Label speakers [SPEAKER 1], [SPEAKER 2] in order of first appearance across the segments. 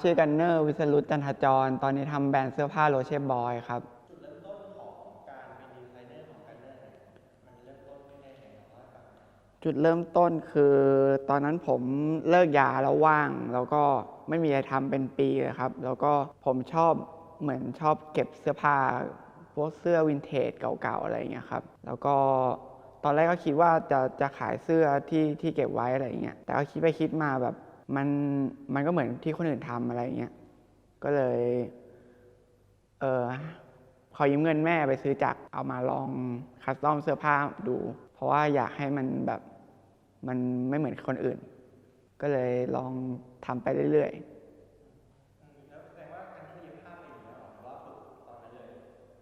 [SPEAKER 1] ชื่อกันเนอร์วิสรุตจันทจร ตอนนี้ทำแบรนด์เสื้อผ้าโรเช่บอยครับจุดเริ่มต้นคือตอนนั้นผมเลิกยาแล้วว่าง แล้วก็ไม่มีอะไรทำเป็นปีเลยครับ แล้วก็ผมชอบเหมือนชอบเก็บเสื้อผ้าพวกเสื้อวินเทจเก่าๆอะไรอย่างเงี้ยครับ แล้วก็ตอนแรกก็คิดว่าจะจะขายเสื้อที่ที่เก็บไว้อะไรอย่างเงี้ยแต่ก็คิดไปคิดมาแบบ มันมันก็เหมือนที่คนอื่นทำอะไรเงี้ยก็เลย เออขอยืมเงินแม่ไปซื้อจักรเอามาลองคัสตอมเสื้อผ้าดู เพราะว่าอยากให้มันแบบมันไม่เหมือนคนอื่น ก็เลยลองทำไปเรื่อย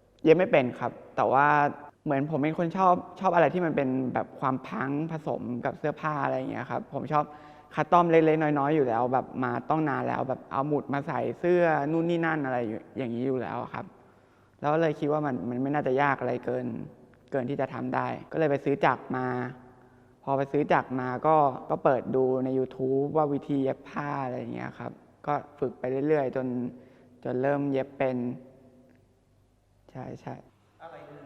[SPEAKER 1] ๆเย็บไม่เป็นครับ แต่ว่าเหมือนผมเป็นคนชอบชอบอะไรที่มันเป็นแบบความพังผสมกับเสื้อผ้าอะไรอย่างเงี้ยครับ ผมชอบ คัสตอมเล็กๆน้อยๆอยู่แล้ว แบบมาต้องนานแล้ว แบบเอาหมุดมาใส่เสื้อนู่นนี่นั่นอะไรอย่างนี้อยู่แล้วครับ แล้วเลยคิดว่ามันมันไม่น่าจะยากอะไรเกิน เกินที่จะทำได้ ก็เลยไปซื้อจักรมา พอไปซื้อจักรมาก็ก็เปิดดูใน YouTube ว่าวิธีเย็บผ้าอะไรอย่างเงี้ยครับ ก็ฝึกไปเรื่อยๆ จนจนเริ่มเย็บเป็น ใช่ใช่
[SPEAKER 2] อะไรคือ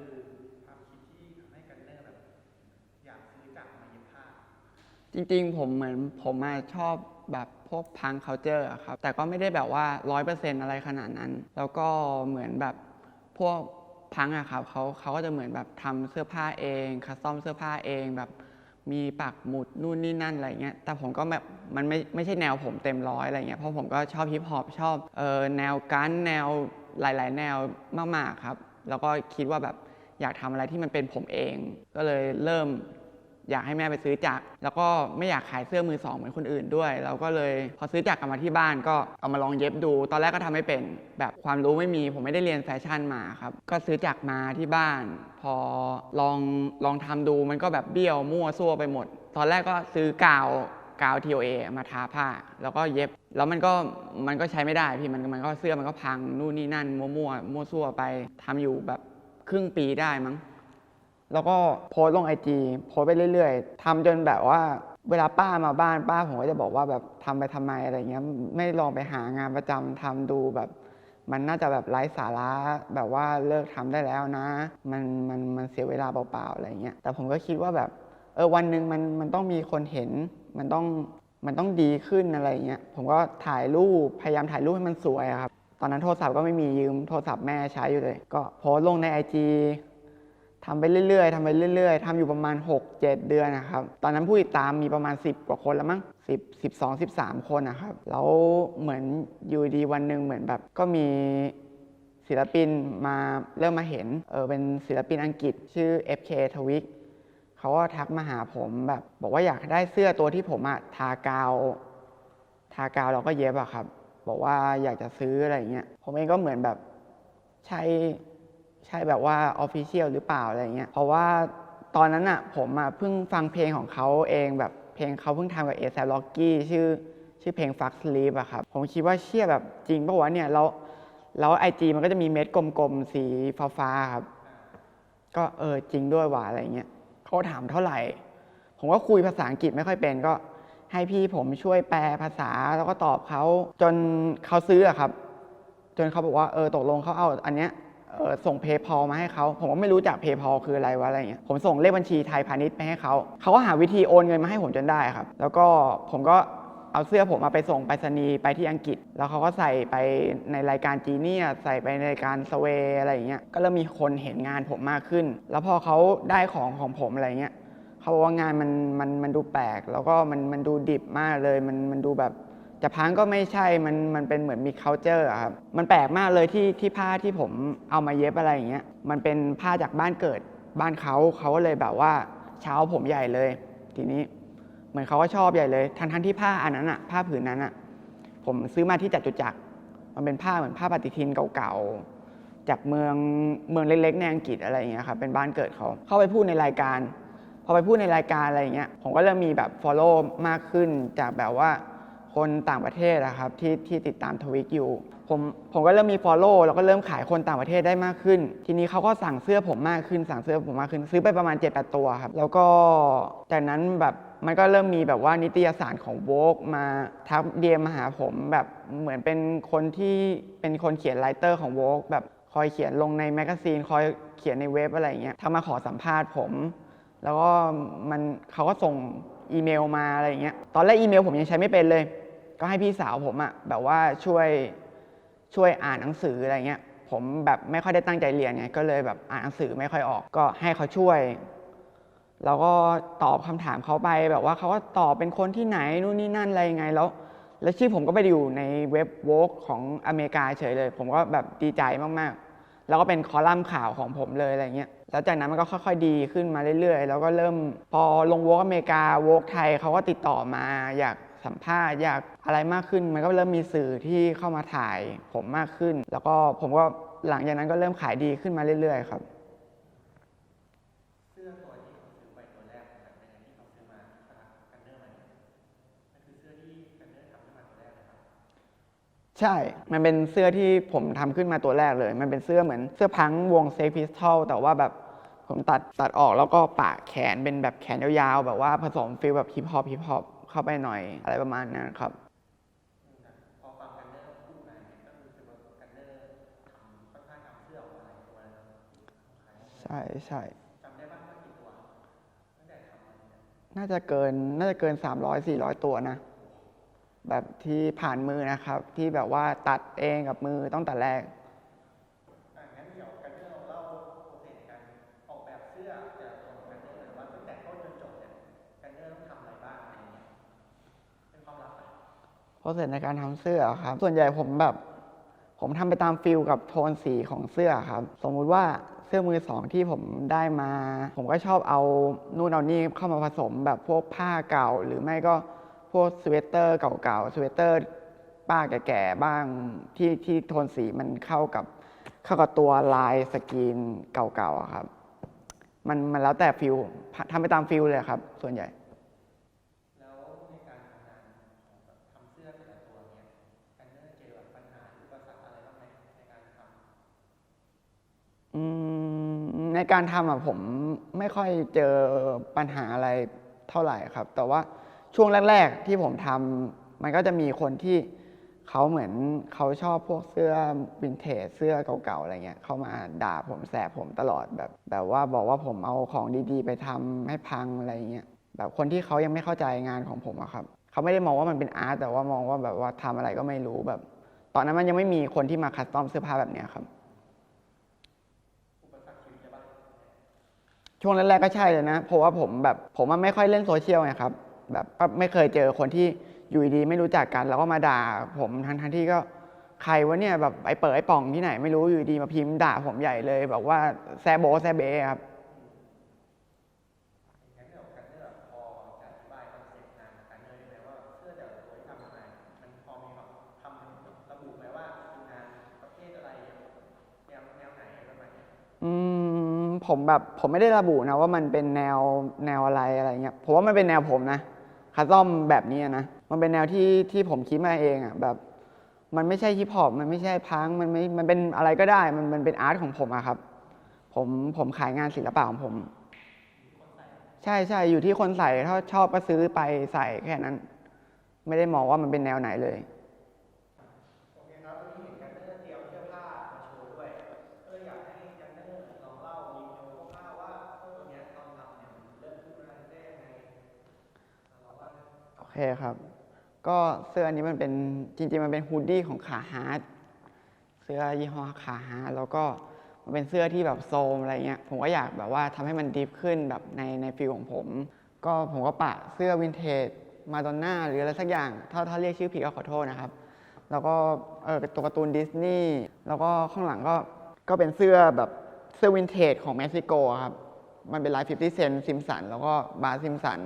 [SPEAKER 2] ความคิดที่ทำให้กันเนอร์แบบ อยากซื้อจักรมาเย็บผ้า
[SPEAKER 1] จริงๆ ผมเหมือนผมชอบแบบพวกพัง c u เจอร์ครับ แต่ก็ไม่ได้แบบว่าร้อยเปอร์เซ็นอะไรขนาดนั้น แล้วก็เหมือนแบบพวกพังอะครับเขาเขาก็จะเหมือนแบบทำเสื้อผ้าเองคัสตอมเสื้อผ้าเองแบบมีปักหมุดนู่นนี่นั่นอะไรเงี้ย แต่ผมก็แบบมันไม่ไม่ใช่แนวผมเต็มร้อยอะไรเงี้ย เพราะผมก็ชอบฮิปฮอปชอบเออแนวกันแนวหลาย ๆ แนวมาก ๆ ครับ แล้วก็คิดว่าแบบอยากทำอะไรที่มันเป็นผมเอง ก็เลยเริ่ม อยากให้แม่ไปซื้อจักรแล้วก็ไม่อยากขายเสื้อมือสองเหมือนคนอื่นด้วย เราก็เลยพอซื้อจักรกลับมาที่บ้านก็เอามาลองเย็บดู ตอนแรกก็ทำไม่เป็น แบบความรู้ไม่มีผมไม่ได้เรียนแฟชั่นมาครับ ก็ซื้อจักรมาที่บ้าน พอลองลองทำดูมันก็แบบเบี้ยวมั่วซั่วไปหมด ตอนแรกก็ซื้อกาวกาว TOA มาทาผ้า แล้วก็เย็บ แล้วมันก็มันก็ใช้ไม่ได้พี่มันมันก็เสื้อมันก็พังนู่นนี่นั่นมั่วมั่วมั่วซั่วไปทำอยู่แบบครึ่งปีได้มั้ง แล้วก็โพสต์ลงไอจีโพสต์ไปเรื่อยๆทำจนแบบว่าเวลาป้ามาบ้านป้าผมก็จะบอกว่าแบบทำไปทำไมอะไรเงี้ยไม่ลองไปหางานประจำทำดูแบบ มันน่าจะแบบไร้สาระแบบว่าเลิกทำได้แล้วนะ มันมันมันเสียเวลาเปล่าๆอะไรเงี้ยแต่ผมก็คิดว่าแบบเออวันหนึ่งมันมันต้องมีคนเห็น มันต้องมันต้องดีขึ้นอะไรเงี้ยผมก็ถ่ายรูปพยายามถ่ายรูปให้มันสวยครับตอนนั้นโทรศัพท์ก็ไม่มียืมโทรศัพท์แม่ใช้อยู่เลย ก็โพสลงในไอจี ทำไปเรื่อยๆทำไปเรื่อยๆทำอยู่ประมาณ 6-7 เดือนนะครับ ตอนนั้นผู้ติดตามมีประมาณ 10 กว่าคนแล้วมั้ง10 12 13 คนนะครับ แล้วเหมือนอยู่ดีวันหนึ่งเหมือนแบบก็มีศิลปินมาเริ่มมาเห็นเออเป็นศิลปินอังกฤษชื่อ FK t w i g เขาก็ทักมาหาผมแบบ บอกว่าอยากได้เสื้อตัวที่ผมอะทากาว ทากาวเราก็เย็บอะครับ บอกว่าอยากจะซื้ออะไรเงี้ยผมเองก็เหมือนแบบใช้ ใช่แบบว่าออฟฟิเชียลหรือเปล่าอะไรเงี้ยเพราะว่าตอนนั้นอะผมอะเพิ่งฟังเพลงของเขาเองแบบเพลงเขาเพิ่งทำกับเอซ l ล็อกกี้ชื่อชื่อเพลง Fuck Sleep อะครับ ผมคิดว่าเชื่อแบบจริงปะวะเนี่ยแล้วแล้วไอจีมันก็จะมีเม็ดกลมๆ สีฟ้าๆครับ ก็เออจริงด้วยว่ะอะไรเงี้ยเขาถามเท่าไหร่ ผมก็คุยภาษาอังกฤษไม่ค่อยเป็นก็ให้พี่ผมช่วยแปลภาษาแล้วก็ตอบเขาจนเขาซื้ออะครับ จนเขาบอกว่าเออตกลงเขาเอาอันเนี้ย ส่งเพย์พอมาให้เขาผมก็ไม่รู้จักเพย์พอคืออะไรวะอะไรเงี้ยผมส่งเลขบัญชีไทยพาณิชย์ไปให้เขาเขาก็หาวิธีโอนเงินมาให้ผมจนได้ครับ แล้วก็ผมก็เอาเสื้อผมมาไปส่งไปรษณีย์ไปที่อังกฤษ แล้วเขาก็ใส่ไปในรายการจีเนียใส่ไปในรายการสเวอะไรอย่างเงี้ยก็เริ่มมีคนเห็นงานผมมากขึ้น แล้วพอเขาได้ของของผมอะไรเงี้ยเขาบอกว่างานมันมันมันดูแปลก แล้วก็มันมันดูดิบมากเลยมันมันดูแบบ จะพังก็ไม่ใช่ มันมันเป็นเหมือนมี culture อะครับ มันแปลกมากเลยที่ที่ผ้าที่ผมเอามาเย็บอะไรอย่างเงี้ย มันเป็นผ้าจากบ้านเกิดบ้านเขาเขาก็เลยแบบว่าเช้าผมใหญ่เลย ทีนี้เหมือนเขาก็ชอบใหญ่เลย ทั้งทั้งที่ผ้าอันนั้นอะผ้าผืนนั้นอะผมซื้อมาที่จัตุจักร มันเป็นผ้าเหมือนผ้าปฏิทินเก่าๆ จากเมืองเมืองเล็กๆในอังกฤษอะไรอย่างเงี้ยครับ เป็นบ้านเกิดเขา เข้าไปพูดในรายการ พอไปพูดในรายการอะไรอย่างเงี้ย ผมก็เริ่มมีแบบ follow มากขึ้นจากแบบว่า คนต่างประเทศนะครับที่ที่ติดตามทวิกอยู่ผมผมก็เริ่มมี Follow แล้วก็เริ่มขายคนต่างประเทศได้มากขึ้น ทีนี้เขาก็สั่งเสื้อผมมากขึ้น สั่งเสื้อผมมากขึ้นซื้อไปประมาณ7จ็ดตัวครับ แล้วก็จากนั้นแบบมันก็เริ่มมีแบบว่านิตยสารของโวกมาทักเดียมาหาผมแบบเหมือนเป็นคนที่เป็นคนเขียนไลเตอร์ของโวกแบบคอยเขียนลงในแมกกาซีนคอยเขียนในเว็บอะไรอย่างเงี้ยทักมาขอสัมภาษณ์ผม แล้วก็มันเขาก็ส่งอีเมลมาอะไรอย่างเงี้ยตอนแรกอีเมลผมยังใช้ไม่เป็นเลย ก็ให้พี่สาวผมอะแบบว่าช่วยช่วยอ่านหนังสืออะไรเงี้ยผมแบบไม่ค่อยได้ตั้งใจเรียนไงก็เลยแบบอ่านหนังสือไม่ค่อยออก ก็ให้เขาช่วยแล้วก็ตอบคำถามเขาไปแบบว่าเขาก็ตอบเป็นคนที่ไหนนู่นนี่นั่นอะไรยังไงแล้ว แล้วชื่อผมก็ไปอยู่ในเว็บโวกของอเมริกาเฉยเลย ผมก็แบบดีใจมากๆ แล้วก็เป็นคอลัมน์ข่าวของผมเลยอะไรเงี้ยแล้วจากนั้นมันก็ค่อยๆดีขึ้นมาเรื่อยๆ แล้วก็เริ่มพอลงโวกอเมริกาโวกไทยเขาก็ติดต่อมาอยาก สัมภาษณ์อยากอะไรมากขึ้น มันก็เริ่มมีสื่อที่เข้ามาถ่ายผมมากขึ้น แล้วก็ผมก็หลังจากนั้นก็เริ่มขายดีขึ้นมาเรื่อยๆครับ
[SPEAKER 2] เสื้อตัวที่เขาซื้อไปตัวแรกของกันเนอร์ที่เขาซื้อมาที่คณะกันเนอร์มาเนี่ยมันคือเสื้อที่กันเนอร์ทำขึ้นมาตัวแรกเลยครับ
[SPEAKER 1] ใช่ มันเป็นเสื้อที่ผมทำขึ้นมาตัวแรกเลย มันเป็นเสื้อเหมือนเสื้อพังวงเซฟพิสทอลแต่ว่าแบบผมตัดตัดออกแล้วก็ปะแขนเป็นแบบแขนยาวๆ แบบว่าผสมฟิลแบบฮิปฮอปฮิปฮอป เข้าไปหน่อยอะไรประมาณนั้นครับ
[SPEAKER 2] พอฟังกันเนอร์พูดมาเนี่ยก็รู้สึกว่ากันเนอร์ทำค่อนข้างทำเสื้อออกมาหลายตัวแล้วขาย
[SPEAKER 1] ใช่ใช่
[SPEAKER 2] จำได้บ้างว่ากี่ตัวตั้งแต่ทำมาเนี่ย
[SPEAKER 1] น่าจะเกินน่าจะเกิน 300 400 ตัวนะ แบบที่ผ่านมือนะครับ ที่แบบว่าตัดเองกับมือตั้งแต่แรก
[SPEAKER 2] เพ
[SPEAKER 1] ราเสร็จในการทำเสื้อครับ ส่วนใหญ่ผมแบบ ผมทำไปตามฟิลกับโทนสีของเสื้อครับ สมมุติว่าเสื้อมือสองที่ผมได้มา ผมก็ชอบเอานู่นเอานี่เข้ามาผสมแบบพวกผ้าเก่า หรือไม่ก็พวกสเวตเตอร์เก่าๆสเวตเตอร์ป้าแก่ๆบ้างที่ที่โทนสีมันเข้ากับเข้ากับตัวลายสกรีนเก่าๆครับ มันมันแล้วแต่ฟิลทำไปตามฟิลเลยครับ ส่วนใหญ่
[SPEAKER 2] แล้วในการทำงานของแบบทำเสื้อแต่ละตัวเนี่ยกันเนอร์เจอแบบปัญหาหรืออุปสรรคอะไรบ้างไหมในการทำ
[SPEAKER 1] อืม ในการทำอะผมไม่ค่อยเจอปัญหาอะไรเท่าไหร่ครับ แต่ว่าช่วงแรก ๆ ที่ผมทำมันก็จะมีคนที่เขาเหมือนเขาชอบพวกเสื้อวินเทจเสื้อเก่าๆอะไรเงี้ยเขามาด่าผมแสบผมตลอดแบบแบบว่าบอกว่าผมเอาของดีๆ ไปทำให้พังอะไรเงี้ยแบบคนที่เขายังไม่เข้าใจงานของผมอะครับเขาไม่ได้มองว่ามันเป็นอาร์ตแต่ว่ามองว่าแบบว่าทำอะไรก็ไม่รู้แบบ ตอนนั้นมันยังไม่มีคนที่มาคัสตอมเสื้อผ้าแบบเนี้ยครับ
[SPEAKER 2] อุปสรรคชีวิตเลยปะ
[SPEAKER 1] ช่วงแรกๆก็ใช่เลยนะ เพราะว่าผมแบบผมอะไม่ค่อยเล่นโซเชียลไงครับ แบบไม่เคยเจอคนที่อยู่ดีไม่รู้จักกัน แล้วก็มาด่าผมทั้งทั้งที่ก็ใครวะเนี่ยแบบไอ้เปิดไอ้ป่องที่ไหนไม่รู้อยู่ดีมาพิมพ์ด่าผมใหญ่เลยแบบว่าแซโบแซเบครับ
[SPEAKER 2] งั้เดี๋ยกันเนอร์พอจะอธิบายคอนเซ็ปต์งานกันเนอร์ได้ไหมว่าเสื้อแต่ละตัวที่ทำมาเนี่ยมันพอมีแบบทำระบุไหมว่าคืองานประเภทอะไรแนวแนวไหนอะไรประมาณเนี้
[SPEAKER 1] อืม ผมแบบผมไม่ได้ระบุนะว่ามันเป็นแนวแนวอะไรอะไรเงี้ยผมว่ามันเป็นแนวผมนะคัสตอมแบบนี้นะมันเป็นแนวที่ที่ผมคิดมาเองอะแบบมันไม่ใช่ฮิปฮอปมันไม่ใช่พังมันไม่มันเป็นอะไรก็ได้ มันมันเป็นอาร์ตของผมอะครับ ผมผมขายงานศิลปะของผม ใช่ใช่อยู่ที่คนใส่ถ้าชอบก็ซื้อไปใส่แค่นั้น ไม่ได้มองว่ามันเป็นแนวไหนเลย
[SPEAKER 2] เคครับ ก็เสื้ออันนี้มันเป็
[SPEAKER 1] นจริงๆ มันเป็นฮูดดี้ของขาฮาร์ดเสื้อยี่ห้อขาฮาร์ดแล้วก็มันเป็นเสื้อที่แบบโซมอะไรเงี้ยผมก็อยากแบบว่าทำให้มันดีฟขึ้นแบบในในฟิลของผม ก็ผมก็ปะเสื้อวินเทจมาดอนน่าหรืออะไรสักอย่างถ้าถ้าเรียกชื่อผิดก็ขอโทษนะครับ แล้วก็เออตัวการ์ตูนดิสนีย์แล้วก็ข้างหลังก็ก็เป็นเสื้อแบบเสื้อวินเทจของเม็กซิโกครับ มันเป็นลาย50เซนซิมสันแล้วก็บาร์ซิมสัน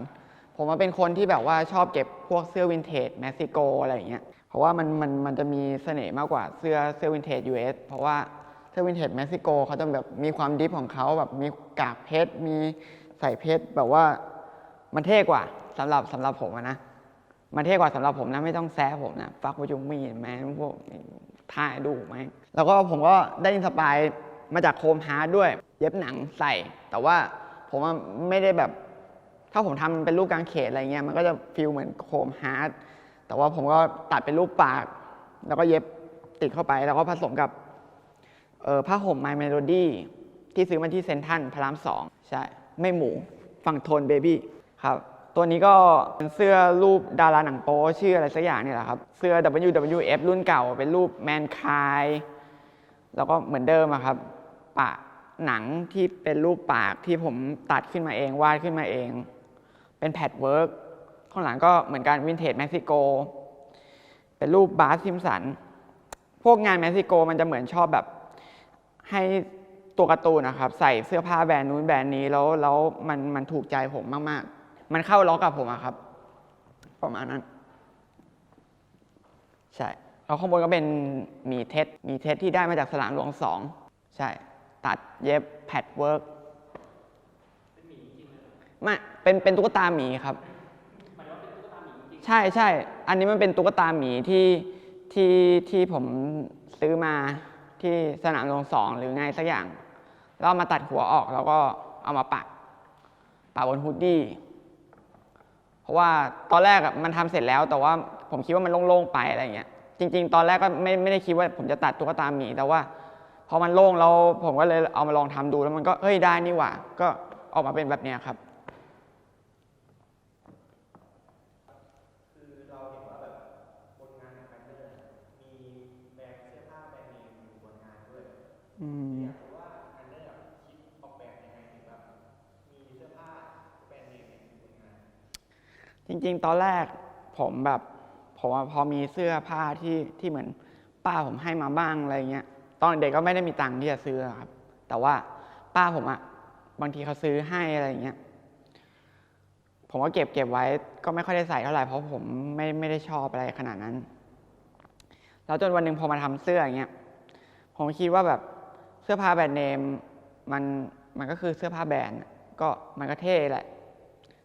[SPEAKER 1] ผมว่าเป็นคนที่แบบว่าชอบเก็บพวกเสื้อวินเทจเม็กซิโกอะไรอย่างเงี้ยเพราะว่ามันมันมันจะมีเสน่ห์มากกว่าเสื้อเสื้อวินเทจ US เพราะว่าเสื้อวินเทจเม็กซิโกเขาจะแบบมีความดิฟของเขาแบบมีกากเพชรมีใส่เพชรแบบว่ามันเท่กว่าสำหรับสำหรับผมนะมันเท่กว่าสำหรับผมนะไม่ต้องแซะผมนะฟักวยุงมีแมนพวกท่าดูไหมแล้วก็ผมก็ได้อินสปายมาจากโคมฮาร์ดด้วย เย็บหนังใส่ แต่ว่าผมไม่ได้แบบ ถ้าผมทำเป็นรูปกางเขนอะไรเงี้ยมันก็จะฟีลเหมือนโคมฮาร์ดแต่ว่าผมก็ตัดเป็นรูปปาก แล้วก็เย็บติดเข้าไปแล้วก็ผสมกับออผ้าห่ม My Melody ที่ซื้อมาที่เซนทันพระรามสองใช่ไม่หมูฝั่งโทนเบบี้ครับตัวนี้ก็เป็นเสื้อรูปดาราหนังโป๊ชื่ออะไรสักอย่างเนี่ยแหละครับ เสื้อ WWF รุ่นเก่าเป็นรูปแมนคายแล้วก็เหมือนเดิมอะครับปะหนังที่เป็นรูปปากที่ผมตัดขึ้นมาเองวาดขึ้นมาเอง เป็นแพดเวิร์กข้างหลังก็เหมือนกันวินเทจเม็กซิโก เป็นรูปบาร์ซิมสัน พวกงานเม็กซิโกมันจะเหมือนชอบแบบให้ตัวการ์ตูนนะครับ ใส่เสื้อผ้าแบรนด์นู้นแบรนด์นี้แล้วแล้วมันมันถูกใจผมมาก ๆ มันเข้าล็อกกับผมอะครับ ประมาณนั้น ใช่แล้วข้างบนก็เป็นมีเท็ดหมีเท็ดที่ได้มาจากสนามหลวงสองใช่ ตัดเย็บแพดเวิร์ก ไม่เป็นเป็นตุ๊กตาหมีครับ ใช่ใช่ อันนี้มันเป็นตุ๊กตาหมีที่ที่ที่ผมซื้อมาที่สนามหลวงสองหรือไงสักอย่าง แล้วเอามาตัดหัวออกแล้วก็เอามาปักปักบนฮูดดี้เพราะว่าตอนแรกอะมันทำเสร็จแล้ว แต่ว่าผมคิดว่ามันโล่งๆไปอะไรเงี้ยจริง ๆ ตอนแรกก็ไม่ไม่ได้คิดว่าผมจะตัดตุ๊กตาหมีแต่ว่าพอมันโล่งแล้วผมก็เลยเอามาลองทำดูแล้วมันก็เฮ้ยได้นี่หว่า ก็ออกมาเป็นแบบเนี้ยครับ
[SPEAKER 2] คือเราเห็นว่าแบบบนงานของแบรนด์เนี่ยมีแบรนด์เสื้อผ้าแบรนด์เนมอยู่บนงานด้วย
[SPEAKER 1] อืม
[SPEAKER 2] อยากรู้ว่าอันเนอร์อะคิดออกแบบยังไงถึงแบบมีเสื้อผ้าแบรนด์เนมเนี่ยอยู่บนงาน
[SPEAKER 1] จ ริง ๆ ตอนแรกผมแบบผมพอมีเสื้อผ้าที่ที่เหมือนป้าผมให้มาบ้างอะไรเงี้ยตอนเด็กก็ไม่ได้มีตังค์ที่จะซื้อครับ แต่ว่าป้าผมอะบางทีเขาซื้อให้อะไรเงี้ยผมก็เก็บเก็บไว้ก็ไม่ค่อยได้ใส่เท่าไหร่เพราะผมไม่ไม่ได้ชอบอะไรขนาดนั้น แล้วจนวันหนึ่งพอมาทำเสื้ออย่างเงี้ยผมคิดว่าแบบเสื้อผ้าแบรนด์เนมมันมันก็คือเสื้อผ้าแบรนด์ก็มันก็เท่แหละ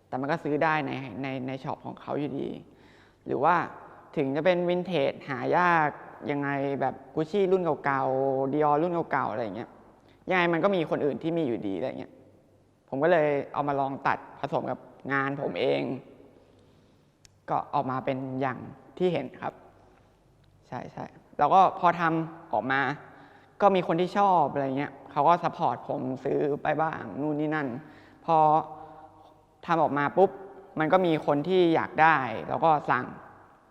[SPEAKER 1] แต่มันก็ซื้อได้ในในในช็อปของเขาอยู่ดี หรือว่าถึงจะเป็นวินเทจหายากยังไงแบบกุชชี่รุ่นเก่าๆดิออรุ่นเก่าๆอะไรเงี้ยยังไงมันก็มีคนอื่นที่มีอยู่ดีอะไรเงี้ยผมก็เลยเอามาลองตัดผสมกับงานผมเอง ก็ออกมาเป็นอย่างที่เห็นครับ ใช่ใช่แล้วก็พอทำออกมา ก็มีคนที่ชอบอะไรเงี้ยเขาก็ซัพพอร์ตผมซื้อไปบ้างนู่นนี่นั่น พอ ทำออกมาปุ๊บมันก็มีคนที่อยากได้ แล้วก็สั่ง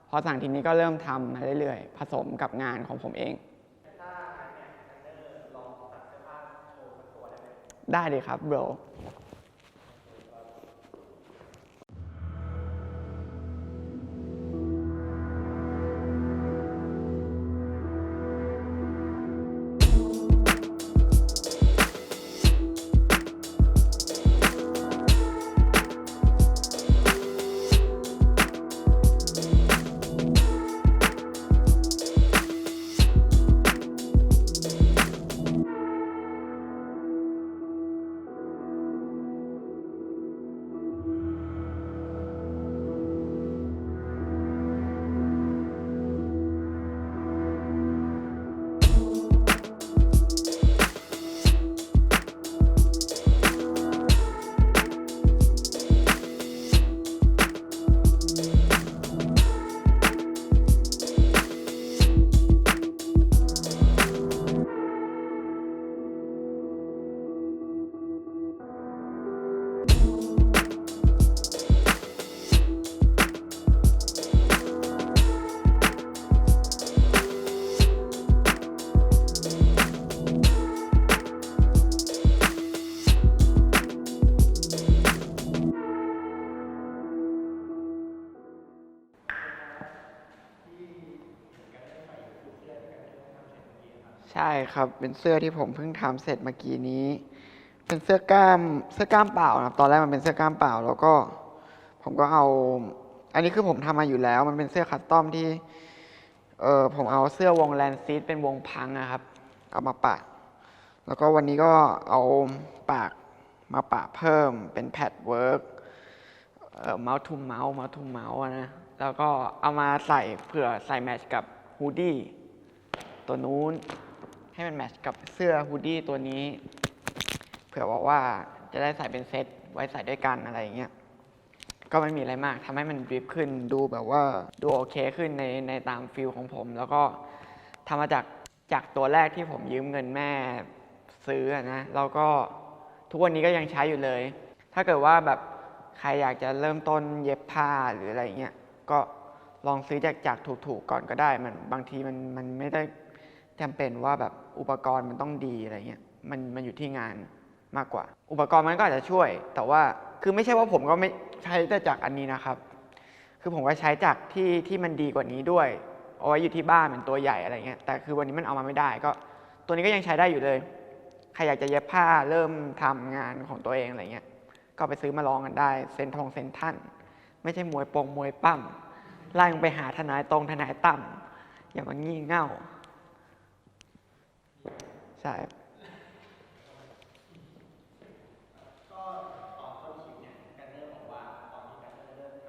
[SPEAKER 1] พอสั่งทีนี้ก็เริ่มทำมาเรื่อยๆ ผสมกับงานของผมเอง ได้เลยครับโบร ครับ เป็นเสื้อที่ผมเพิ่งทำเสร็จเมื่อกี้นี้ เป็นเสื้อกล้ามเสื้อกล้ามเปล่านะครับ ตอนแรกมันเป็นเสื้อกล้ามเปล่า แล้วก็ผมก็เอา อันนี้คือผมทำมาอยู่แล้ว มันเป็นเสื้อคัสตอมที่เออผมเอาเสื้อวงแลนซีดเป็นวงพังนะครับ เอามาปะ แล้วก็วันนี้ก็เอาปากมาปะเพิ่มเป็นแพดเวิร์กเอ่อเมาส์ทูเมาส์เมาส์ทูเมาส์นะ แล้วก็เอามาใส่เผื่อใส่แมทช์กับฮูดดี้ตัวนู้น ให้มันแมทช์กับเสื้อฮูดดี้ตัวนี้ เผื่อบอกว่าจะได้ใส่เป็นเซตไว้ใส่ด้วยกันอะไรอย่างเงี้ยก็ไม่มีอะไรมากทำให้มันดริฟขึ้นดูแบบว่าดูโอเคขึ้นในในตามฟิลของผม แล้วก็ทำมาจากจากตัวแรกที่ผมยืมเงินแม่ซื้อนะแล้วก็ทุกวันนี้ก็ยังใช้อยู่เลย ถ้าเกิดว่าแบบใครอยากจะเริ่มต้นเย็บผ้าหรืออะไรเงี้ยก็ลองซื้อจากจากถูกๆก่อนก็ได้มันบางทีมันมันไม่ได้ จำเป็นว่าแบบอุปกรณ์มันต้องดีอะไรเงี้ยมันมันอยู่ที่งานมากกว่า อุปกรณ์มันก็อาจจะช่วย แต่ว่าคือไม่ใช่ว่าผมก็ไม่ใช้แต่จากอันนี้นะครับ คือผมก็ใช้จากที่ที่มันดีกว่านี้ด้วยเอาไว้อยู่ที่บ้านเป็นตัวใหญ่อะไรเงี้ยแต่คือวันนี้มันเอามาไม่ได้ก็ ตัวนี้ก็ยังใช้ได้อยู่เลยใครอยากจะเย็บผ้าเริ่มทำงานของตัวเองอะไรเงี้ยก็ไปซื้อมาลองกันได้เซนทองเซนทันไม่ใช่มวยปงมวยปั้มไล่ลงไปหาทนายตรงทนายต่ำอย่ามางี่เง่า ช่
[SPEAKER 2] ก็ตอนต้นคลิปเนี่ยกันเนอร์บอกว่าตอนที่กันเนอร์เริ่มท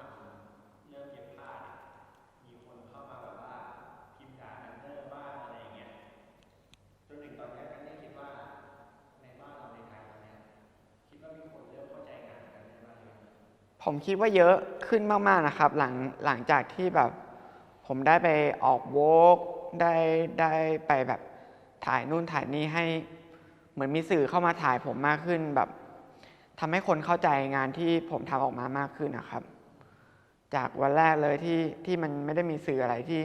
[SPEAKER 2] ำเริ่มเย็บผ้านมีคนเข้ามาแบบว่าพิมพ์ดากันเนอร์บ้างอะไรเงี้ยจนถึงตอนเนี้ยกันเนอร์คิดว่าบ้านเราในไทยอนเนี้ยคิดว่ามีคนเริ่มเข้าใจงานกันนอร์บ้างหรือยัง
[SPEAKER 1] ผมคิดว่าเยอะขึ้นมากๆนะครับ หลังหลังจากที่แบบ ผมได้ไปออกโวกได้ได้ไปแบบ ถ่ายนู่นถ่ายนี่ให้เหมือนมีสื่อเข้ามาถ่ายผมมากขึ้นแบบทำให้คนเข้าใจงานที่ผมทำออกมามากขึ้นนะครับ จากวันแรกเลยที่ที่มันไม่ได้มีสื่ออะไรที่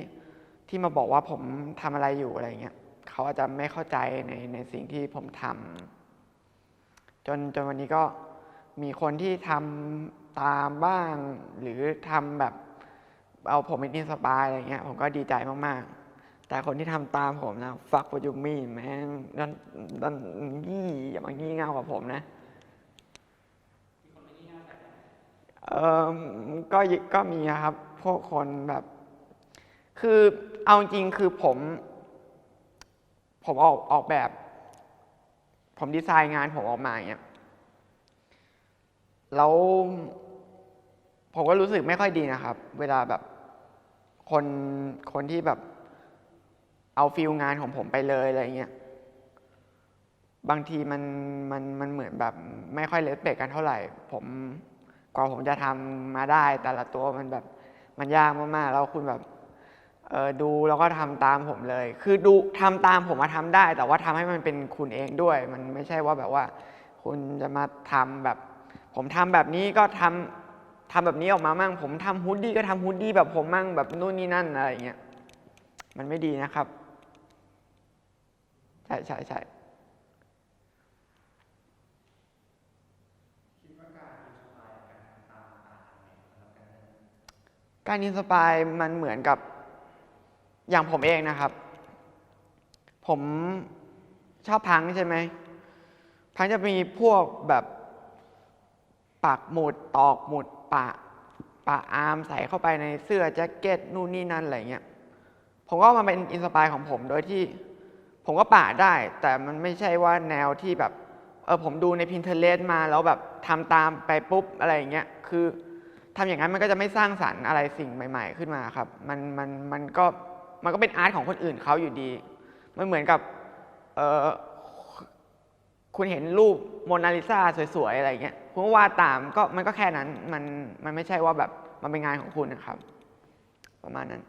[SPEAKER 1] ที่มาบอกว่าผมทำอะไรอยู่อะไรเงี้ยเขาอาจจะไม่เข้าใจในในสิ่งที่ผมทำจนจนวันนี้ก็มีคนที่ทำตามบ้าง หรือทำแบบเอาผมเป็นอินสปายอะไรเงี้ยผมก็ดีใจมากๆ แต่คนที่ทำตามผมนะฟักปัจจุมีแม่งดันดันยี่อย่ามางี้เง่ากับผมนะเออก็ก็มีครับพวกคนแบบ คือเอาจริงคือผม ผมออกออกแบบ ผมดีไซน์งานผมออกมาเงี้ยแล้วผมก็รู้สึกไม่ค่อยดีนะครับ เวลาแบบคนคนที่แบบ เอาฟิลงานของผมไปเลยอะไรเงี้ยบางทีมันมันมันเหมือนแบบไม่ค่อยเลสเปกกันเท่าไหร่ ผมกว่าผมจะทำมาได้ แต่ละตัวมันแบบมันยากมากๆแล้วคุณแบบเออดูแล้วก็ทำตามผมเลย คือดูทำตามผมมาทำได้ แต่ว่าทำให้มันเป็นคุณเองด้วย มันไม่ใช่ว่าแบบว่า คุณจะมาทำแบบ ผมทำแบบนี้ก็ทำทำแบบนี้ออกมามั่ง ผมทำฮูดดี้ก็ทำฮูดดี้แบบผมมั่งแบบนู่นนี่นั่นอะไรเงี้ยมันไม่ดีนะครับ ช่ใช่ใช่
[SPEAKER 2] การอินสปายมันไหมสำหรับกันเนอร์
[SPEAKER 1] การอินสปายมันเหมือนกับอย่างผมเองนะครับ ผมชอบพังใช่ไหม พังจะมีพวกแบบปักหมุดตอกหมุดปะปะอาร์มใส่เข้าไปในเสื้อแจ็คเก็ตนู่นนี่นั่นอะไรเงี้ย ผมก็มาเป็นอินสปายของผมโดยที่ ผมก็ปะได้ แต่มันไม่ใช่ว่าแนวที่แบบเออผมดูใน Pinterest มาแล้วแบบทำตามไปปุ๊บอะไรอย่างเงี้ยคือทำอย่างนั้นมันก็จะไม่สร้างสรรค์อะไรสิ่งใหม่ ๆ ขึ้นมาครับ มันมันมันก็มันก็เป็นอาร์ตของคนอื่นเขาอยู่ดี มันเหมือนกับเออคุณเห็นรูปโมนาลิซาสวยๆ อะไรอย่างเงี้ยคุณก็วาดตามก็มันก็แค่นั้นมันมันไม่ใช่ว่าแบบมันเป็นงานของคุณนะครับ ประมาณนั้น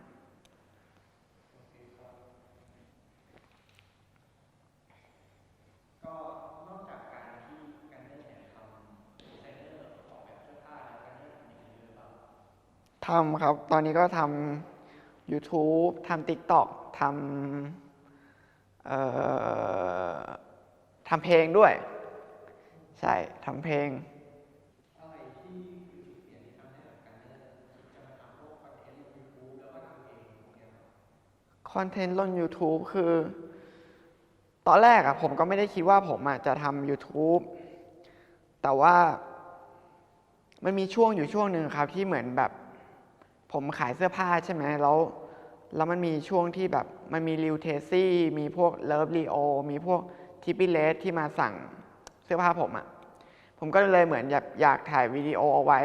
[SPEAKER 2] ก็นอกจากการที่กันเนอร์เนี่ยทำดีไซเนอร์ออกแบบเสื้อผ้าแล้วกันเนอร์ทำอย่างอื่นด้วยหรือเปล่า
[SPEAKER 1] ทำครับ ตอนนี้ก็ทำ YouTube ทำ TikTok ทำเอ่อทำเพลงด้วย ใช่ทำเพลง
[SPEAKER 2] คอนเทนต์ลงยูทูบแล้วก็ทำเองพวกเนี้ยครับ
[SPEAKER 1] คอนเทนต์ลง YouTube คือ ตอนแรกอะผมก็ไม่ได้คิดว่าผมอะจะทำ YouTube แต่ว่ามันมีช่วงอยู่ช่วงหนึ่งครับที่เหมือนแบบ ผมขายเสื้อผ้าใช่ไหมแล้วแล้วมันมีช่วงที่แบบมันมีริวเทซี่มีพวกเลิฟลีโอมีพวกทิปปี้เลสที่มาสั่งเสื้อผ้าผมอะผมก็เลยเหมือนอยากอยากถ่ายวิดีโอเอาไว้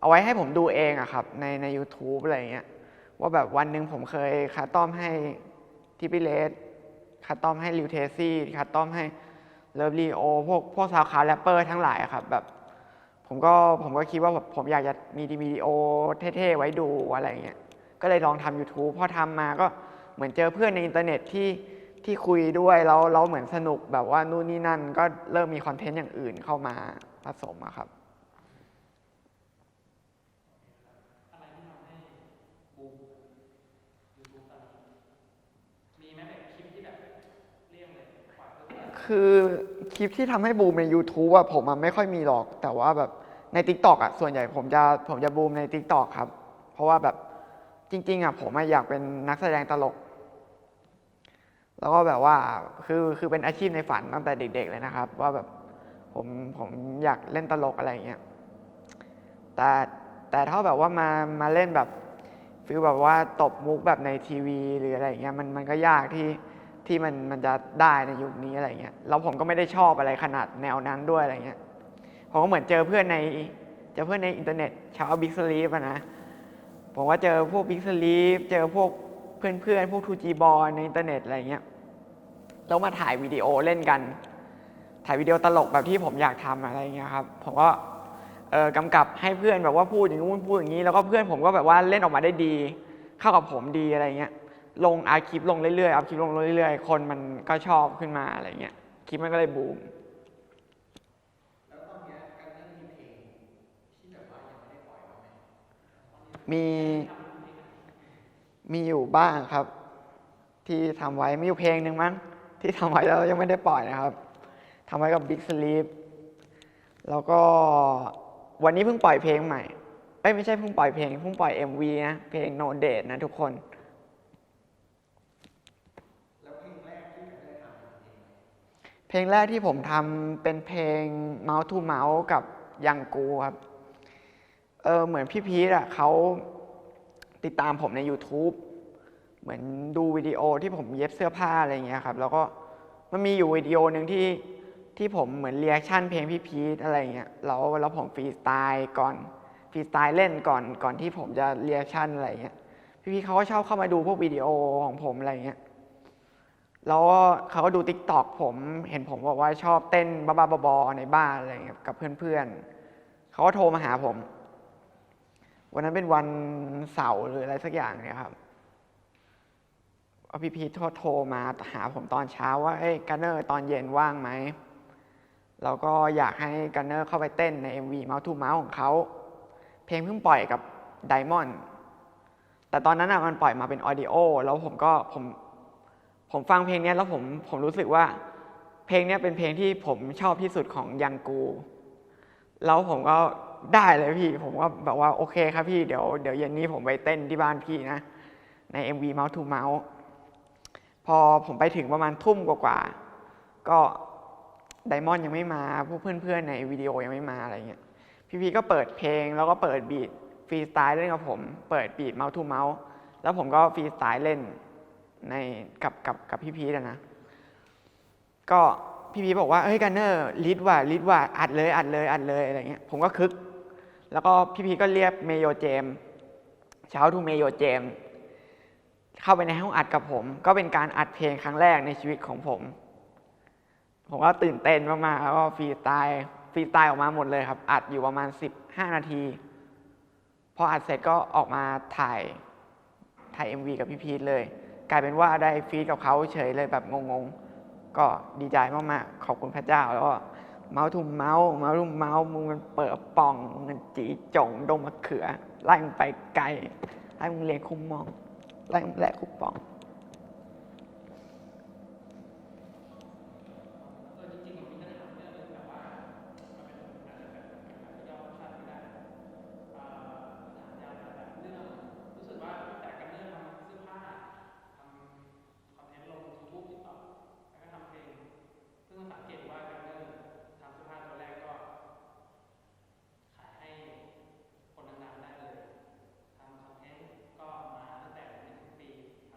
[SPEAKER 1] เอาไว้ให้ผมดูเองอะครับ ในใน u t u b e อะไรเงี้ยว่าแบบวันหนึ่งผมเคยคัสตอมให้ทิปิเลสคัสตอมให้ลิวเทซี่คัสตอมให้เลิฟลีโอพวกพวกซาวคาแรปเปอร์ทั้งหลายอะครับแบบ ผมก็ผมก็คิดว่าแบบผมอยากจะมีวิดีโอเท่ๆไว้ดูอะไรเงี้ยก็เลยลองทำ YouTube พอทำมาก็เหมือนเจอเพื่อนในอินเทอร์เน็ตที่ที่คุยด้วยแล้วเราเหมือนสนุกแบบว่านู่นนี่นั่นก็เริ่มมีคอนเทนต์อย่างอื่นเข้ามาผสมอะครับ
[SPEAKER 3] อะไรที่ทำให้บูมยูทูบตอนนี้มีไหมแบบคลิปที่แบบเลี่ยงเลยปล่อยเพื่อ
[SPEAKER 1] คลิปที่ทำให้บูมใน YouTube อะผมอะไม่ค่อยมีหรอก แต่ว่าแบบใน Tik t o อกอะส่วนใหญ่ผมจะผมจะบูมใน Tik t o อกครับ เพราะว่าแบบจริง ๆอะผมอะอยากเป็นนักแสดงตลก แล้วก็แบบว่าคือคือเป็นอาชีพในฝันตั้งแต่เด็ก ๆ เลยนะครับ ว่าแบบผมผมอยากเล่นตลกอะไรอย่างเงี้ยแต่แต่ถ้าแบบว่ามามาเล่นแบบฟิลแบบว่าตบมุกแบบในทีวี หรืออะไรอย่างเงี้ยมันมันก็ยากที่ ที่มันมันจะได้ในยุคนี้อะไรเงี้ยแล้วผมก็ไม่ได้ชอบอะไรขนาดแนวนั้นด้วยอะไรเงี้ยผมก็เหมือนเจอเพื่อนในเจอเพื่อนในอินเทอร์เน็ตชาวบิ๊กสลีฟนะผมว่าเจอพวกบิ๊กสลีฟเจอพวกเพื่อนเพื่อนพวกทูจีบอลในอินเทอร์เน็ตอะไรเงี้ยแล้วมาถ่ายวิดีโอเล่นกัน ถ่ายวิดีโอตลกแบบที่ผมอยากทำอะไรเงี้ยครับผมก็เออกำกับให้เพื่อนแบบว่าพูดอย่างนู้นพูดอย่างนี้ แล้วก็เพื่อนผมก็แบบว่าเล่นออกมาได้ดี เข้ากับผมดีอะไรเงี้ย ลงอาคลิปลงเรื่อยๆอัพคลิปลงเรื่อยๆ คนมันก็ชอบขึ้นมาอะไรเงี้ยคลิปมันก็เลยบูม
[SPEAKER 2] แล้วตอนเนี้ยการเล่นมีเพลงที่แบบว่ายังไม่ได้ปล่อยมาไหม
[SPEAKER 1] มีมีอยู่บ้างครับ ที่ทำไว้มีอยู่เพลงหนึ่งมั้งที่ทำไว้แล้วยังไม่ได้ปล่อยนะครับทำไว้กับ Big Sleep แล้วก็วันนี้เพิ่งปล่อยเพลงใหม่เอ้ยไม่ใช่เพิ่งปล่อยเพลงเพิ่งปล่อย MV นะเพลง No Date นะทุกคน
[SPEAKER 2] แล้วเพลงแรกที่ได้ทำเป็นเพลงอะไร
[SPEAKER 1] เพลงแรกที่ผมทำเป็นเพลง Mouse to Mouse กับยังกูครับ เออเหมือนพี่พีทอะเขาติดตามผมใน YouTube เหมือนดูวิดีโอที่ผมเย็บเสื้อผ้าอะไรเงี้ยครับ แล้วก็มันมีอยู่วิดีโอหนึ่งที่ที่ผมเหมือนเรีแอคชั่นเพลงพี่พีทอะไรเงี้ยแล้วแล้วผมฟรีสไตล์ก่อนฟรีสไตล์เล่นก่อนก่อนที่ผมจะเรีแอคชั่นอะไรเงี้ยพี่พีทเขาก็ชอบเข้ามาดูพวกวิดีโอของผมอะไรเงี้ย แล้วเขาก็ดูติ๊กตอกผมเห็นผมบอกว่าชอบเต้นบ้าๆบอๆในบ้านอะไรเงี้ยกับเพื่อนๆเขาก็โทรมาหาผม วันนั้นเป็นวันเสาร์หรืออะไรสักอย่างเนี่ยครับอาพี่พีทโทรมาหาผมตอนเช้าว่าเอ้ยกันเนอร์ตอนเย็นว่างไหมแล้วก็อยากให้กันเนอร์เข้าไปเต้นใน MV Mouse to Mouse ของเขา เพลงเพิ่งปล่อยกับไดมอนด์แต่ตอนนั้นอะมันปล่อยมาเป็นออดิโอแล้วผมก็ผม ผมฟังเพลงนี้แล้วผมผมรู้สึกว่า เพลงนี้เป็นเพลงที่ผมชอบที่สุดของยังกู แล้วผมก็ได้เลยพี่ ผมก็แบบว่าโอเคครับพี่เดี๋ยวเดี๋ยวเย็นนี้ผมไปเต้นที่บ้านพี่นะ ใน MV Mouse to Mouse พอผมไปถึงประมาณทุ่มกว่าๆก็ไดมอนด์ยังไม่มาพวกเพื่อนๆในวิดีโอยังไม่มาอะไรเงี้ยพี่พีก็เปิดเพลงแล้วก็เปิดบีทฟรีสไตล์เล่นกับผม เปิดบีท Mouse to Mouse แล้วผมก็ฟรีสไตล์เล่น ในกับกับกับพี่พีทอะนะ ก็พี่พีบอกว่า เฮ้ยกันเนอร์ลิดว่าลิดว่าอัดเลยอัดเลยอัดเลยอะไรเงี้ย ผมก็คึก แล้วก็พี่พีก็เรียกเมโยเจม เช้าทูเมโยเจม เข้าไปในห้องอัดกับผม ก็เป็นการอัดเพลงครั้งแรกในชีวิตของผม ผมก็ตื่นเต้นมากๆแล้วก็ฟรีสไตล์ฟรีสไตล์ออกมาหมดเลยครับ อัดอยู่ประมาณ 15 นาที พออัดเสร็จก็ออกมาถ่ายถ่าย MV กับพี่พีทเลย กลายเป็นว่าได้ฟีดกับเขาเฉยเลยแบบงงๆ ก็ดีใจมากๆ ขอบคุณพระเจ้าแล้วก็เมาส์ทุ่มเมาส์เมาส์ทุ่มเมาส์มึงมันเปิดป่องมึงจีจงดงมะเขือ ไล่มึงไปไกลไล่มึงเลียงคุ้มมองไล่มึงแหลกคุกปอง
[SPEAKER 3] เออจริงๆผมมีคำถามเรื่องนึงแบบว่ามันเป็นอาจจะแบบย่อสั้นไม่ได้เอ่อถามยาวแต่แบบเรื่องรู้สึกว่าตั้งแต่กันเรื่องทำเสื้อผ้าทำคอนเทนต์ลงยูทูบติ๊กต็อกแล้วก็ทำเพลงซึ่งสังเกตว่ากันเรื่องทำเสื้อผ้าตัวแรกก็ขายให้คนดังๆได้เลยทำคอนเทนต์ก็มาตั้งแต่ไม่ถึงปีทำเพลง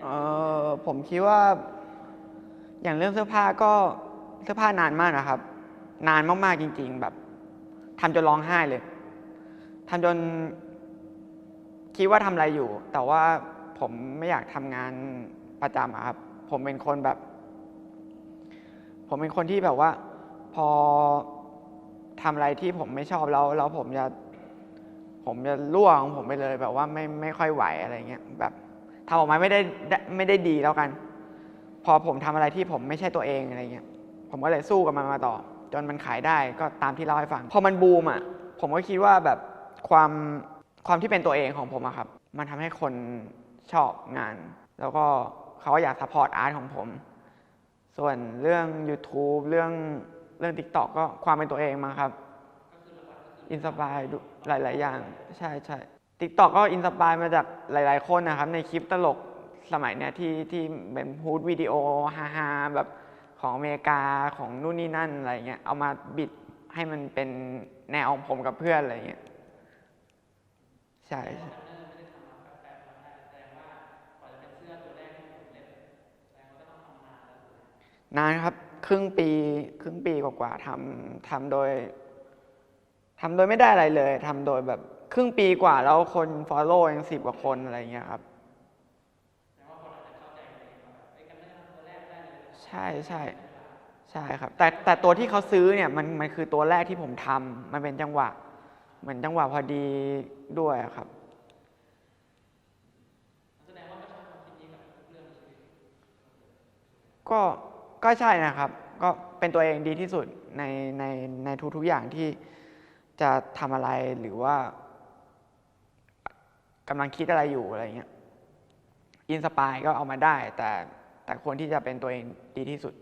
[SPEAKER 1] เออ ผมคิดว่า อย่างเรื่องเสื้อผ้าก็เสื้อผ้านานมากนะครับ นานมากๆจริง ๆ แบบทำจนร้องไห้เลยทำจน คิดว่าทำอะไรอยู่ แต่ว่าผมไม่อยากทำงานประจำอะครับ ผมเป็นคนแบบ ผมเป็นคนที่แบบว่า พอทำอะไรที่ผมไม่ชอบแล้วแล้วผมจะผมจะล่วของผมไปเลยแบบว่าไม่ไม่ค่อยไหวอะไรเงี้ยแบบ ทำออกมาไม่ได้ไม่ได้ดีแล้วกัน พอผมทำอะไรที่ผมไม่ใช่ตัวเองอะไรเงี้ยผมก็เลยสู้กับมันมาต่อ จนมันขายได้ก็ตามที่เล่าให้ฟังพอมันบูมอะผมก็คิดว่าแบบความความที่เป็นตัวเองของผมอะครับ มันทำให้คนชอบงาน แล้วก็เขาอยากซัพพอร์ตอาร์ตของผม ส่วนเรื่อง YouTube เรื่องเรื่อง TikTok ก็ความเป็นตัวเองมาครับ อินสปายหลาย ๆ อย่าง ใช่ใช่ ทิกตอกก็อินสปายมาจากหลาย ๆ คนนะครับ ในคลิปตลกสมัยเนี้ยที่ที่เป็นฮูดวิดีโอฮาๆแบบของอเมริกาของนู่นนี่นั่นอะไรเงี้ยเอามาบิดให้มันเป็นแนวของผมกับเพื่อนอะไรเงี้ยใช่ใช่นานครับ ครึ่งปีครึ่งปีกว่าๆทำทำโดยทำโดยไม่ได้อะไรเลยทำโดยแบบ ครึ่งปีกว่าแล้วคนฟอลโล่ยังสิบกว่าคนอะไรเงี้ยครับใช่ใช่ใช่ครับ แต่แต่ตัวที่เขาซื้อเนี่ยมันมันคือตัวแรกที่ผมทำมันเป็นจังหวะ เหมือนจังหวะพอดีด้วยครับก็ก็ใช่นะครับ ก็เป็นตัวเองดีที่สุดในในในทุกๆอย่างที่จะทำอะไรหรือว่า กำลังคิดอะไรอยู่อะไรเงี้ยอินสปายก็เอามาได้ แต่แต่ควรที่จะเป็นตัวเองดีที่สุด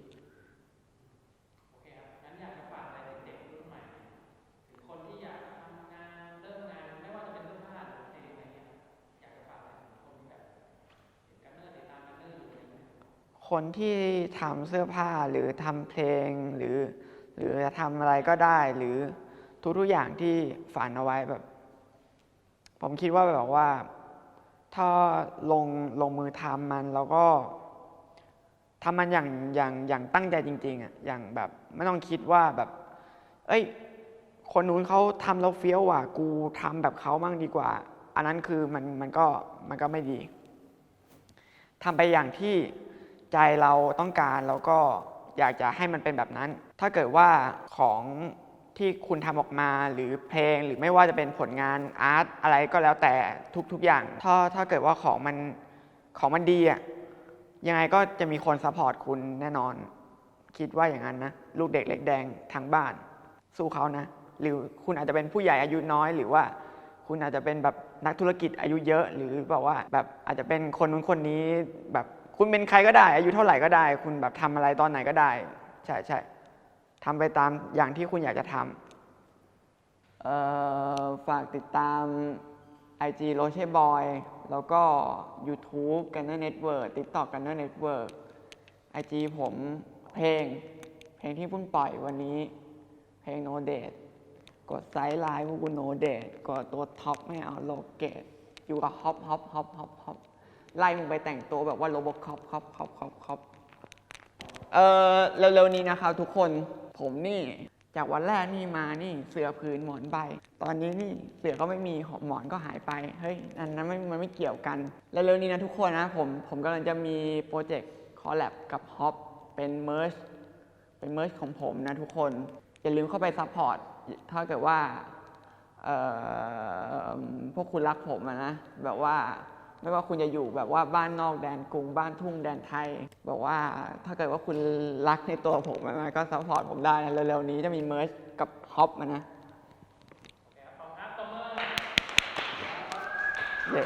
[SPEAKER 1] คนที่ทำเสื้อผ้าหรือทำเพลงหรือ หรือจะทำอะไรก็ได้ หรือทุกๆอย่างที่ฝันเอาไว้แบบ ผมคิดว่าแบบว่า ถ้าลงลงมือทำมันแล้วก็ทำมันอย่างอย่างอย่างตั้งใจจริง ๆอะอย่างแบบไม่ต้องคิดว่าแบบ เอ้ย คนนู้นเขาทำแล้วเฟี้ยวว่ะกูทำแบบเขามั่งดีกว่า อันนั้นคือมันมันก็มันก็ไม่ดีทำไปอย่างที่ใจเราต้องการแล้วก็อยากจะให้มันเป็นแบบนั้น ถ้าเกิดว่าของ ที่คุณทำออกมาหรือเพลงหรือไม่ว่าจะเป็นผลงานอาร์ตอะไรก็แล้วแต่ทุกๆอย่าง ถ้าถ้าเกิดว่าของมันของมันดีอะยังไงก็จะมีคนซัพพอร์ตคุณแน่นอน คิดว่าอย่างนั้นนะ ลูกเด็กเล็กแดงทางบ้าน สู้เขานะ หรือคุณอาจจะเป็นผู้ใหญ่อายุน้อย หรือว่าคุณอาจจะเป็นแบบนักธุรกิจอายุเยอะ หรือแบบว่าแบบอาจจะเป็นคนนู้นคนนี้แบบคุณเป็นใครก็ได้ อายุเท่าไหร่ก็ได้ คุณแบบทำอะไรตอนไหนก็ได้ ใช่ใช่ ทำไปตามอย่างที่คุณอยากจะทำฝากติดตาม IG r o c h e Boy แล้วก็ YouTube Gunner Network TikTok Gunner Network IG ผมเพลง เพลงที่เพิ่งปล่อยวันนี้ เพลง No Date กดไซส์ไลน์พวกกู No Date กดตัวท็อปไม่เอาโลเกตอยู่กับฮอปฮอปฮอปฮอปฮอปไล่มึงไปแต่งตัวแบบว่าโรบอคอปคอปคอปคอปคอป เออเร็วๆนี้นะครับทุกคนผมนี่จากวันแรกนี่มานี่เสือผืนหมอนใบ ตอนนี้นี่เสือก็ไม่มีหมอนก็หายไป เฮ้ยอันนั้นไม่มันไม่เกี่ยวกัน แล้วเร็วนี้นะทุกคนนะผมผมกำลังจะมีโปรเจกต์คอลแลบกับฮอปเป็นเม r ร์ชเป็นเม r ร์ชของผมนะทุกคน อย่าลืมเข้าไปซัพพอร์ตถ้าเกิดว่าเออพวกคุณรักผมนะแบบว่า ไม่ว่าคุณจะอยู่แบบว่าบ้านนอกแดนกรุงบ้านทุ่งแดนไทย บอกว่าถ้าเกิดว่าคุณรักในตัวผมนะก็ซัพพอร์ตผมได้นะเร็วๆนี้จะมีเมิร์ชกับฮอปมานะเย้